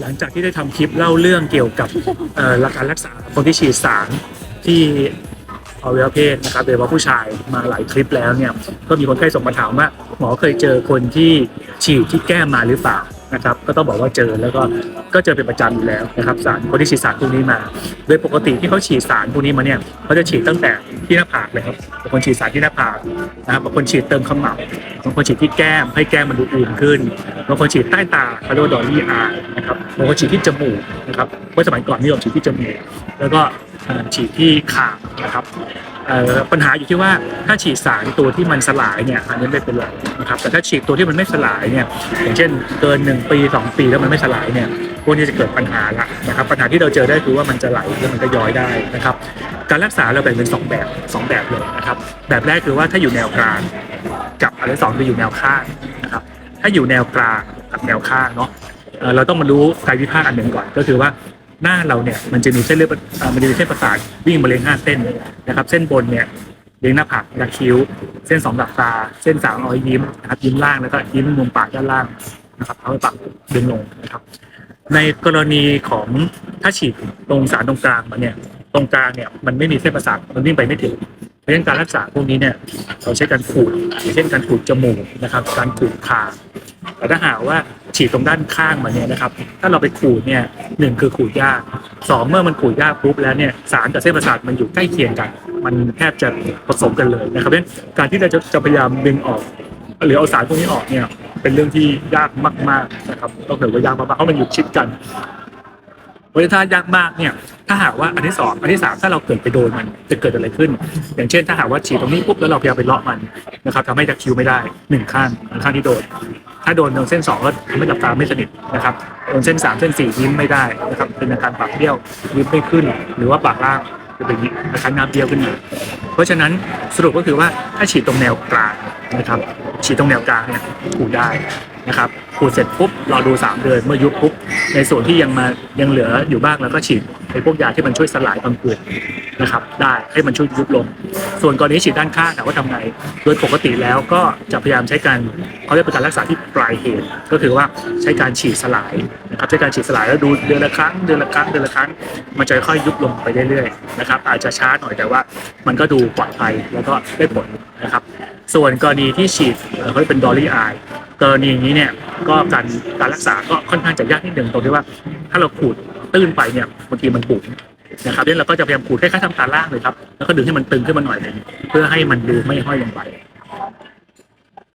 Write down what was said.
หลังจากที่ได้ทำคลิปเล่าเรื่องเกี่ยวกับเอ่อหลักการรักษาคนที่ฉีดสารที่อวัยวะเพศนะครับโดยเฉพาะผู้ชายมาหลายคลิปแล้วเนี่ยก็มีคนไข้ส่งมาถามว่าหมอเคยเจอคนที่ฉีดที่แก้มมาหรือเปล่า นะครับก็ต้องบอกว่าเจอแล้วก็ก็เจอเป็นประจำอยู่แล้วนะครับสารคนที่ฉีดสารพวกนี้มา โดยปกติที่เขาฉีดสารพวกนี้มาเนี่ยเขาจะฉีดตั้งแต่ที่หน้าผากเลยครับบางคนฉีดสารที่หน้าผากนะครับบางคนฉีดเติมขมับบางคนฉีดที่แก้มให้แก้มมันดูอุ่นขึ้นบางคนฉีดใต้ตาเขารียกว่าดอลลี่อายนะครับบางคนฉีดที่จมูกนะครับเมื่อสมัยก่อนนิยมฉีดที่จมูกแล้วก็ฉีดที่คางนะครับ ปัญหาอยู่ที่ว่าถ้าฉีดสารตัวที่มันสลายเนี่ยอันนี้ไม่เป็นไรนะครับแต่ถ้าฉีดตัวที่มันไม่สลายเนี่ยอย่างเช่นเกินหนึ่งปีสองปีแล้วมันไม่สลายเนี่ยพวกนี้จะเกิดปัญหาละนะครับปัญหาที่เราเจอได้คือว่ามันจะไหลแล้วมันก็ย้อยได้นะครับการรักษาเราแบ่งเป็นสองแบบสองแบบเลยนะครับแบบแรกคือว่าถ้าอยู่แนวกลางกับอันที่สองคืออยู่แนวข้างนะครับถ้าอยู่แนวกลางกับแนวข้างเนาะเอ่อเราต้องมารู้กายวิภาคอันหนึ่งก่อน ก็คือว่า หน้าเราเนี่ยมันจะมีเส้นเลือดมันจะมีเส้นประสาทวิ่งมาเลี้ยงห้าเส้นนะครับ เส้นบนเนี่ยเลี้ยงหน้าผากและคิ้ว เส้นสองดับตา เส้นสามเอาไว้ยิ้มนะครับยิ้มล่างแล้วก็ยิ้มมุมปากด้านล่างนะครับเอาไว้ปากดึงลงนะครับ ในกรณีของถ้าฉีดตรงสารตรงกลางมาเนี่ยตรงกลางเนี่ยมันไม่มีเส้นประสาทมันวิ่งไปไม่ถึง ราะฉะนั้นการรักษาพวกนี้เนี่ยเราใช้การขูดเช่นการขูดจมูกนะครับ การขูดคางแต่ถ้าหากว่าฉีดตรงด้านข้างมาเนี่ยนะครับ ถ้าเราไปขูดเนี่ยหนึ่งคือขูดยากสองเมื่อมันขูดยากปุ๊บแล้วเนี่ยสารกับเส้นประสาทมันอยู่ใกล้เคียงกัน มันแทบจะผสมกันเลยนะครับเพราะฉะนั้นการที่เราจะจะพยายามดึงออกหรือเอาสารพวกนี้ออกเนี่ยเป็นเรื่องที่ยากมากๆนะครับต้องถือว่ายากมากๆเพราะมันอยู่ชิดกัน เพราะฉะนั้ถ้ายากมากเนี่ยถ้าหากว่าอันที่สองอันที่สามถ้าเราเกิดไปโดนมันจะเกิดอะไรขึ้น อย่างเช่น ถ้าหากว่าฉีดตรงนี้ปุ๊บแล้วเราพยายามไปเลาะมันนะครับทำให้ตะคิวไม่ได้หนึ่งข้างหนึ่งข้างที่โดน ถ้าโดนตรงเส้นสองก็ทำให้หลับตาไม่สนิทนะครับโดนเส้นสามเส้นสี่ยิ้มไม่ได้นะครับเป็นอาการปากเบี้ยวยิ้มไม่ขึ้น หรือว่าปากล่างจะเป็นอางนี้าการน้าเบี้ยวขึ้นมาเพราะฉะนั้นสรุปก็คือว่าถ้าฉีดตรงแนวกลางนะครับ ฉีดตรงแนวกลางเนี่ยขูดได้นะครับขูดเสร็จปุ๊บรอดูสามเดือนเมื่อยุบปุ๊บในส่วนที่ยังมายังเหลืออยู่บ้างแล้วก็ฉีดไอ้พวกยาที่มันช่วยสลายบางเกลือนะครับ ได้ให้มันช่วยยุบลง ส่วนกรณีฉีดด้านข้างถามว่าทำไงโดยปกติแล้วก็จะพยายามใช้การเขาเรียกเป็นการรักษาที่ปลายเหตุ ก็คือว่าใช้การฉีดสลายนะครับใช้การฉีดสลายแล้วดูเดือนละครั้งเดือนละครั้งเดือนละครั้ง มันจะค่อยยุบลงไปเรื่อยๆนะครับอาจจะช้าหน่อยแต่ว่ามันก็ดูปลอดภัยแล้วก็ได้ผลนะครับ ส่วนกรณีที่ฉีดเขาเรียกเป็นดอลลี่อายกรณีนี้เนี่ยก็การการรักษาก็ค่อนข้างจะยากนิดหนึ่งตรงที่ว่า ถ้าเราขูดตื้นไปเนี่ยบางทีมันปุ๋มนะครับดังนั้นเราก็จะพยายามขูดคล้ายๆทำตาล่างเลยครับแล้วก็ดึงให้มันตึงขึ้นมาหน่อยหนึงเพื่อให้มันดูไม่ห้อยลงไป